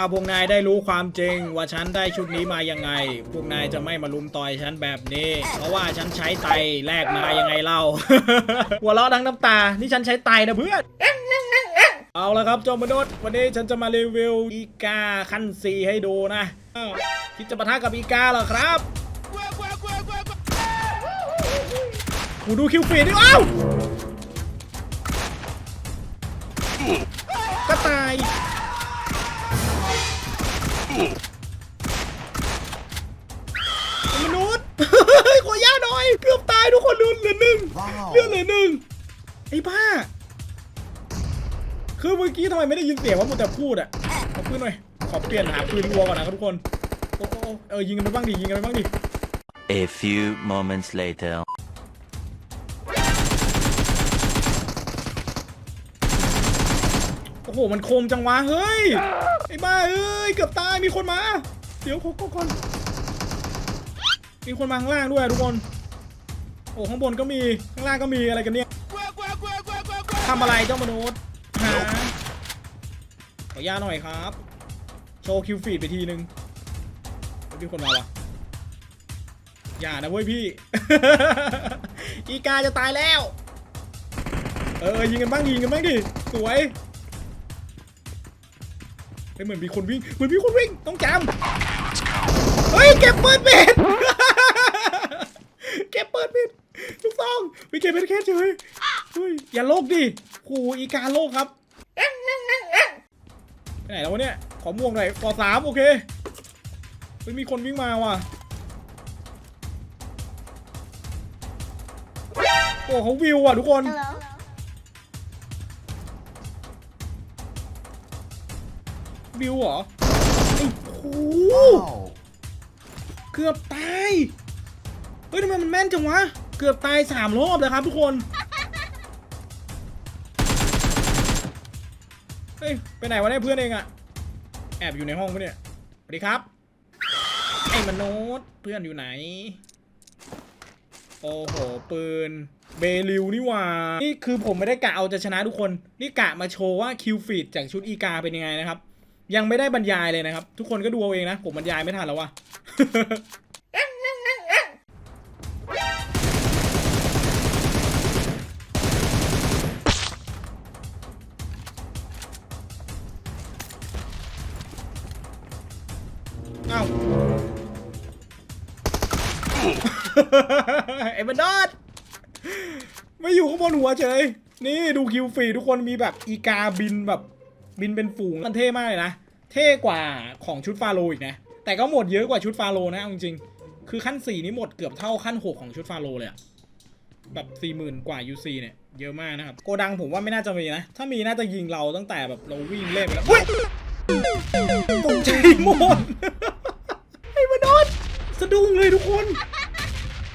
ถ้าพวกนายได้รู้ความจริง ว่าฉันได้ชุดนี้มายังไง พวกนายจะไม่มาลุมต่อยฉันแบบนี้ เพราะว่าฉันใช้ไตแลกมายังไงเล่า หัวเราะทั้งน้ำตา นี่ฉันใช้ไตนะเพื่อนเอาละครับเจ้ามนุษย์วันนี้ฉันจะมารีวิวอีกาขั้นซีให้ดูนะคิดจะปะทะกับอีกาเหรอครับกูดูคิวฟีดดิอ้ากระต่าย เลือดเหลือหนึ่งไอ้บ้า คือเมื่อกี้ทำไมไม่ได้ยินเสียงว่ามัวแต่พูดอะขอปืนหน่อย ขอเปลี่ยนหาปืนรัวก่อนนะครับทุกคน โอ้โอ้เออยิงกันไปบ้างดิ ยิงกันไปบ้างดิ A few moments later. โอ้โห มันคมจังวะ เฮ้ย ไอ้บ้าเอ้ย เกือบตาย มีคนมา เดี๋ยวขอก่อน มีคนมาข้างล่างด้วยทุกคนโอ้ข้างบนก็มีข้างล่างก็มีอะไรกันเนี่ยทำอะไรเจ้ามนุษย์หาขอยาหน่อยครับ โชว์คิวฟีดไปทีนึงมีคนมาวะอย่านะเว้ยพี่ อีกาจะตายแล้ว เออยิงกันบ้างยิงกันบ้างดิสวยเฮ้ยเหมือนมีคนวิ่งเหมือนมีคนวิ่งต้องจำเฮ้ยเก็บเปิดปิด เก็บเปิดปิดทุก ซองไปเก็บเป็นแค่เฉยเฮ้ยอย่าโลกดิครูอีกาโลกครับไปไหนแล้ววะเนี่ย ขอม่วงหน่อยกอสามโอเคเฮ้ยมีคนวิ่งมาว่ะ โอ้เขาวิวอะทุกคน Hello. วิวเหรอไอ้โห Wow. เกือบตาย เฮ้ยทำไมมันแม่นจังวะ เกือบตายสามรอบเลยครับทุกคนเฮ้ยไปไหนวะเนี่ยเพื่อนเองอะแอบอยู่ในห้องปะเนี่ยสวัสดีครับไอ้มนุษย์เพื่อนอยู่ไหน โอ้โหปืนเบลิวนี่ว่า นี่คือผมไม่ได้กะเอาจะชนะทุกคน นี่กะมาโชว์ว่าคิวฟีดจากชุดอีกาเป็นยังไงนะครับ ยังไม่ได้บรรยายเลยนะครับ ทุกคนก็ดูเอาเองนะ ผมบรรยายไม่ทันแล้วว่ะ ไอ้บันดอดไม่อยู่ข้างบนหัวเฉย นี่ดูคิวฟรีทุกคนมีแบบอีกาบินแบบบินเป็นฝูงมันเท่มากเลยนะ เท่กว่าของชุดฟาโรอีกนะ แต่ก็หมดเยอะกว่าชุดฟาโรนะจริงๆคือขั้น 4 นี้หมดเกือบเท่าขั้น 6 ของชุดฟาโรเลยอะแบบ40,000กว่า UC เนี่ยเยอะมากนะครับ โกดังผมว่าไม่น่าจะมีนะ ถ้ามีน่าจะยิงเราตั้งแต่แบบเราวิ่งเล่นไปแล้วเฮ้ยตกใจหมดไอ้มนุษย์สะดุ้งเลยทุกคน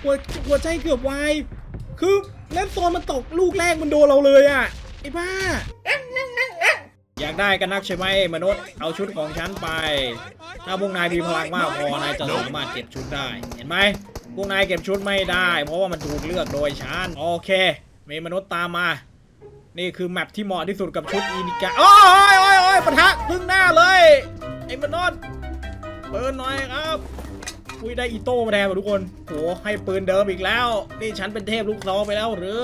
หัวหัวใจเกือบวายคือเล่นโซนมันตกลูกแรกมันโดนเราเลยอะไอ้บ้า อยากได้กันนักใช่ไหมมนุษย์เอาชุดของฉันไป ถ้าพวกนายมีพลังมากพอนายจะสามารถเก็บชุดได้ เห็นไหมพวกนายเก็บชุดไม่ได้ เพราะว่ามันถูกเลือกโดยฉันโอเค มีมนุษย์ตามมา นี่คือแมปที่เหมาะที่สุดกับชุดอีนิกาโอ้ยโอ้ยโอ้ยปะทะพึ่งหน้าเลยไอ้มนุษย์เปิดหน่อยครับ อุ้ยได้อีโต้มาแทนว่ะทุกคนโหให้ปืนเดิมอีกแล้ว นี่ฉันเป็นเทพลูกซองไปแล้วหรือ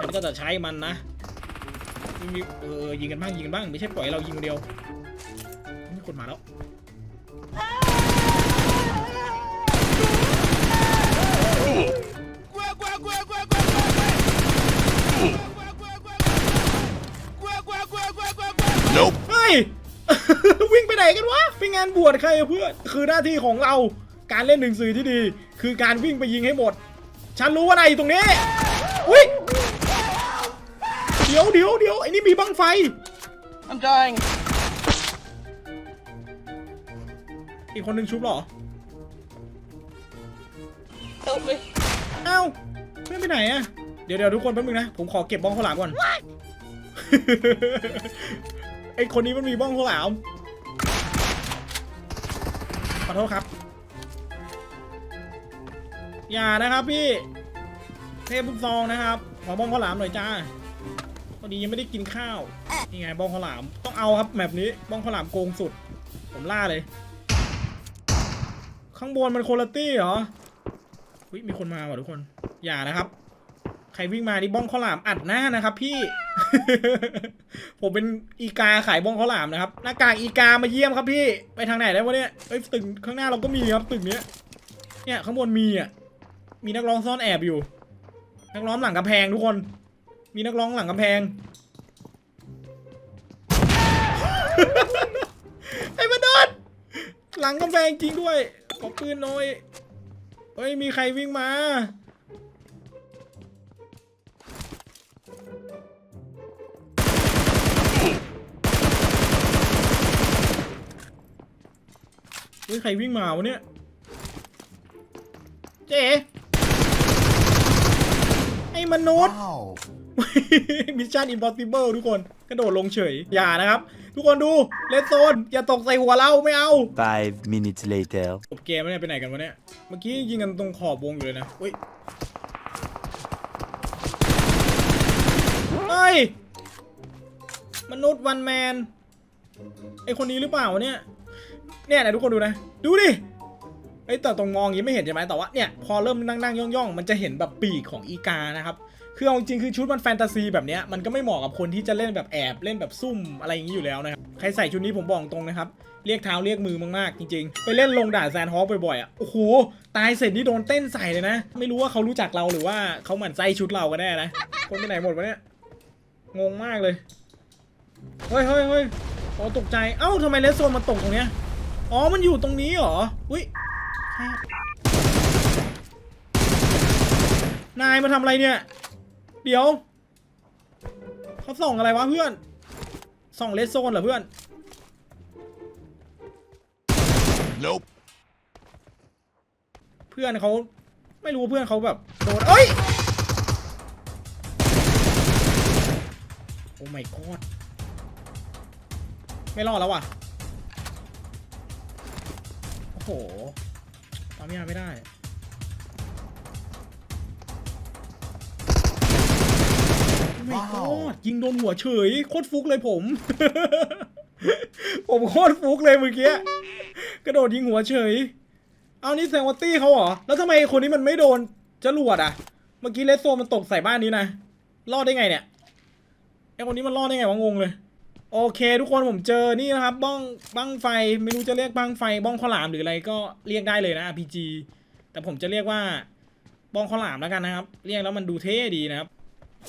ฉันก็จะใช้มันนะมีเออยิงกันบ้างยิงกันบ้างไม่ใช่ปล่อยให้เรายิงคนเดียวมีคนมาแล้ว Nope. เฮ้ย วิ่งไปไหนกันวะไปงานบวชใครอะเพื่อนคือหน้าที่ของเรา การเล่นหนังสือที่ดี คือการวิ่งไปยิงให้หมด ฉันรู้ว่าอะไรอยู่ตรงนี้ อุ้ย เดี๋ยวเดี๋ยวเดี๋ยวไอ้นี่มีบังไฟ I'm dying. อีกคนหนึ่งชุบเหรอ Help me. เอ้าเพื่อนไปไหนอะเดี๋ยวเดี๋ยวทุกคนแป๊บนึงนะ ผมขอเก็บบ้องข้าวหลามก่อน ไอคนนี้มันมีบ้องข้าวหลามขอโทษครับ อย่านะครับพี่ เทพลูกซองนะครับ ขอบ้องข้าวหลามหน่อยจ้าพอดียังไม่ได้กินข้าว นี่ไงบ้องข้าวหลาม ต้องเอาครับแบบนี้บ้องข้าวหลามโกงสุด ผมล่าเลย ข้างบนมันโคลตี้เหรอวิมีคนมาว่ะทุกคน อย่านะครับ ใครวิ่งมานี่บ้องข้าวหลามอัดหน้านะครับ พี่ ผมเป็นอีกาขายบ้องข้าวหลามนะครับ หน้ากากอีกามาเยี่ยมครับพี่ ไปทางไหนได้วะเนี่ยเอ้ยตึกข้างหน้าเราก็มีครับตึกเนี้ย เนี่ยข้างบนมีอะ มีนักร้องซ่อนแอบอยู่ นักร้องหลังกำแพงทุกคน มีนักร้องหลังกำแพงไอ้มาโดนหลังกำแพงจริงด้วย ขอปืนหน่อยเฮ้ย มีใครวิ่งมาเฮ้ยใครวิ่งมาวะเนี่ย เจ๊ มนุษย์มิชชั่นอิมพอสิเบิลทุกคน กระโดดลงเฉย อย่านะครับ ทุกคนดูเลนโซน อย่าตกใส่หัวเราไม่เอา Five minutes later. จบเกมแล้วเนี่ยไปไหนกันวะเนี่ย เมื่อกี้ยิงกันตรงขอบวงอยู่เลยนะเฮ้ยเฮ้ย มนุษย์วันแมน ไอคนนี้หรือเปล่าวะเนี่ย เนี่ยนะทุกคนดูนะ ดูดิ ไอยแต่ตรงมองอย่างนี้ไม่เห็นใช่ไหมแต่ว่าเนี่ยพอเริ่มนั่งนั่งย่องย่องๆมันจะเห็นแบบปีกของอีกานะครับคือเอาจริงคือชุดมันแฟนตาซีแบบเนี้ยมันก็ไม่เหมาะกับคนที่จะเล่นแบบแอบเล่นแบบซุ่มอะไรอย่างนี้อยู่แล้วนะครับใครใส่ชุดนี้ผมบอกตรงนะครับเรียกเท้าเรียกมือมากๆจริงๆ ไปเล่นลงด่านแซนฮอคบ่อยๆอะโอ้โหตายเสร็จนี่โดนเต้นใส่เลยนะ ไม่รู้ว่าเขารู้จักเราหรือว่าเขาหมั่นไส้ชุดเราก็ได้นะคนไปไหนหมดวะเนี่ยงงมากเลยเฮ้ยเฮ้ยเฮ้ยโอ้ตกใจเอ้าทำไมเลสโซนมันตกตรงเนี้ยอ๋อมันอยู่ตรงนี้เหรออุ้ย ใครอะนายมาทำอะไรเนี่ย เดี๋ยว เขาส่องอะไรวะเพื่อน ส่องเลสโซนเหรอเพื่อน Nope. เพื่อนเขาไม่รู้ว่าเพื่อนเขาแบบโดนเอ้ย โอ้ my god ไม่รอดแล้วว่ะ โอ้โห ตามยาไม่ได้โอ้ my god ยิงโดนหัวเฉยโคตรฟุกเลยผม ผมโคตรฟุกเลยเมื่อกี้กระโดดยิงหัวเฉย เอานี่แซงวัตตี้เขาเหรอ แล้วทำไมคนนี้มันไม่โดนจรวดอะ เมื่อกี้เลสโซมันตกใส่บ้านนี้นะ รอดได้ไงเนี่ยไอคนนี้มันรอดได้ไงวะงงเลย โอเค ทุกคนผมเจอนี่นะครับบ้องบ้างไฟไม่รู้จะเรียกบ้างไฟบ้องข้าวหลามหรืออะไรก็เรียกได้เลยนะ RPG แต่ผมจะเรียกว่าบ้องข้าวหลามแล้วกันนะครับ เรียกแล้วมันดูเท่ดีนะครับ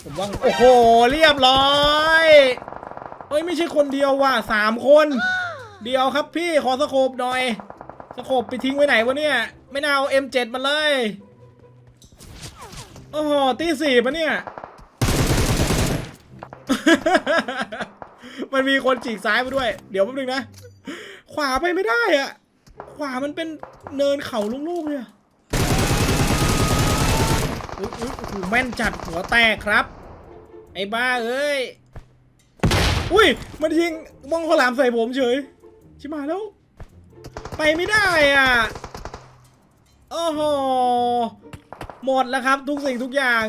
ผมว่าโอ้โหเรียบร้อยเฮ้ยไม่ใช่คนเดียวว่ะสามคน เดียวครับพี่ขอสโคบหน่อยสโคบไปทิ้งไว้ไหนวะเนี่ย ไม่น่าเอา M7 มาเลยโอ้โหตีสี่ปะเนี่ย มันมีคนฉีกซ้ายมาด้วย เดี๋ยวแป๊บนึงนะ ขวาไปไม่ได้อะ ขวามันเป็นเนินเขาลูกๆเลยอะอุ๊ยอุ๊ยโอ้โหแม่นจัดหัวแตกครับ ไอ้บ้าเอ้ย อุ้ย มันยิงบ้องข้าวหลามใส่ผมเฉย ชิบหาแล้ว ไปไม่ได้อะ โอ้โห หมดแล้วครับทุกสิ่งทุกอย่าง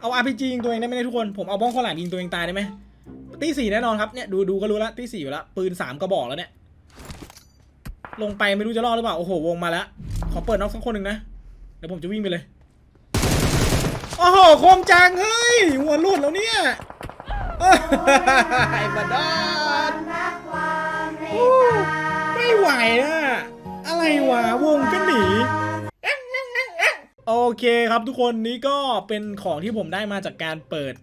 เอา RPG ยิงตัวเองได้ไหมเนี่ยทุกคน ผมเอาบ้องข้าวหลามยิงตัวเองตายได้ไหม ตีสี่แน่นอนครับเนี่ยดูดูก็รู้แล้วตีสี่อยู่แล้วปืนสามกระบอกแล้วเนี่ย ลงไปไม่รู้จะรอดหรือเปล่า โอ้โห วงมาแล้ว ขอเปิดน็อกสักคนหนึ่งนะ เดี๋ยวผมจะวิ่งไปเลย โอ้โห คมจัง เฮ้ย หัวหลุดแล้วเนี่ยไอ้บาดอนไม่ไหวอะอะไรวะ วงก็หนีโอเคครับทุกคนนี้ก็เป็นของที่ผมได้มาจากการเปิด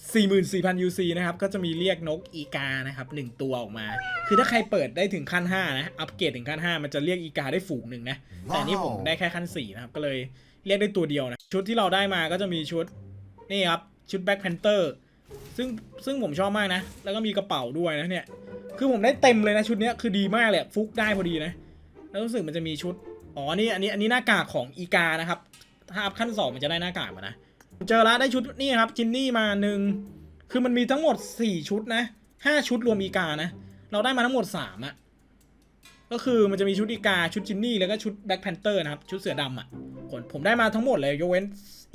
44,000 UC นะครับ ก็จะมีเรียกนกอีกานะครับหนึ่งตัวออกมา คือถ้าใครเปิดได้ถึงขั้น 5 นะ อัปเกรดถึงขั้น 5 มันจะเรียกอีกาได้ฝูงหนึ่งนะ แต่นี่ผมได้แค่ขั้น 4 นะครับ ก็เลยเรียกได้ตัวเดียวนะ ชุดที่เราได้มาก็จะมีชุด นี่ครับ ชุดแบ็คแพนเตอร์ซึ่งซึ่งผมชอบมากนะ แล้วก็มีกระเป๋าด้วยนะเนี่ย คือผมได้เต็มเลยนะชุดนี้คือดีมากเลยอะฟุกได้พอดีนะ แล้วรู้สึกมันจะมีชุด อ๋อ นี่อันนี้อันนี้หน้ากากของอีกานะครับ ถ้าอัพขั้นสองมันจะได้หน้ากากมานะ เจอแล้วได้ชุดนี่ครับจินนี่มาหนึ่งคือมันมีทั้งหมด4ชุดนะ5ชุดรวมอีกานะ เราได้มาทั้งหมด3อะก็คือมันจะมีชุดอีกาชุดจินนี่แล้วก็ชุดแบ็คแพนเตอร์นะครับชุดเสือดำอะผมผมได้มาทั้งหมดเลยยกเว้น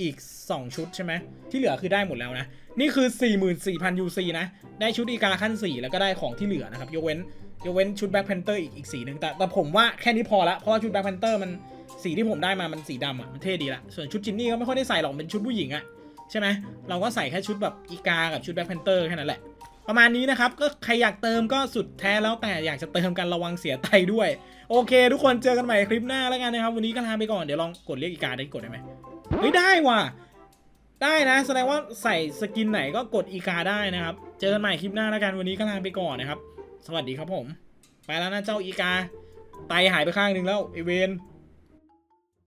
อีก 2 ชุดใช่ไหมที่เหลือคือได้หมดแล้วนะ นี่คือ 44,000 UC นะ ได้ชุดอีกาขั้น 4 แล้วก็ได้ของที่เหลือนะครับ ยกเว้นยกเว้นชุดแบ็คแพนเตอร์อีกอีกสีหนึ่งแต่แต่ผมว่าแค่นี้พอละเพราะว่าชุดแบ็คแพนเตอร์มัน สีที่ผมได้มามันสีดำอะมันเท่ดีละส่วนชุดจินนี่ก็ไม่ค่อยได้ใส่หรอกเป็นชุดผู้หญิงอะใช่ไหมเราก็ใส่แค่ชุดแบบอีกากับชุดแบ็คแพนเตอร์แค่นั้นแหละ ประมาณนี้นะครับ ก็ใครอยากเติมก็สุดแท้แล้วแต่อยากจะเติมกันระวังเสียไตด้วย โอเค ทุกคนเจอกันใหม่คลิปหน้าแล้วกันนะครับ วันนี้ก็ลาไปก่อนเดี๋ยวลองกดเรียกอีกาได้กดได้ไหมเฮ้ยได้ว่ะได้นะแสดงว่าใส่สกินไหนก็กดอีกาได้นะครับ เจอกันใหม่คลิปหน้าแล้วกันวันนี้ก็ลาไปก่อนนะครับ สวัสดีครับผม ไปแล้วนะเจ้าอีกาไตหายไปข้างหนึ่งแล้วไอเวน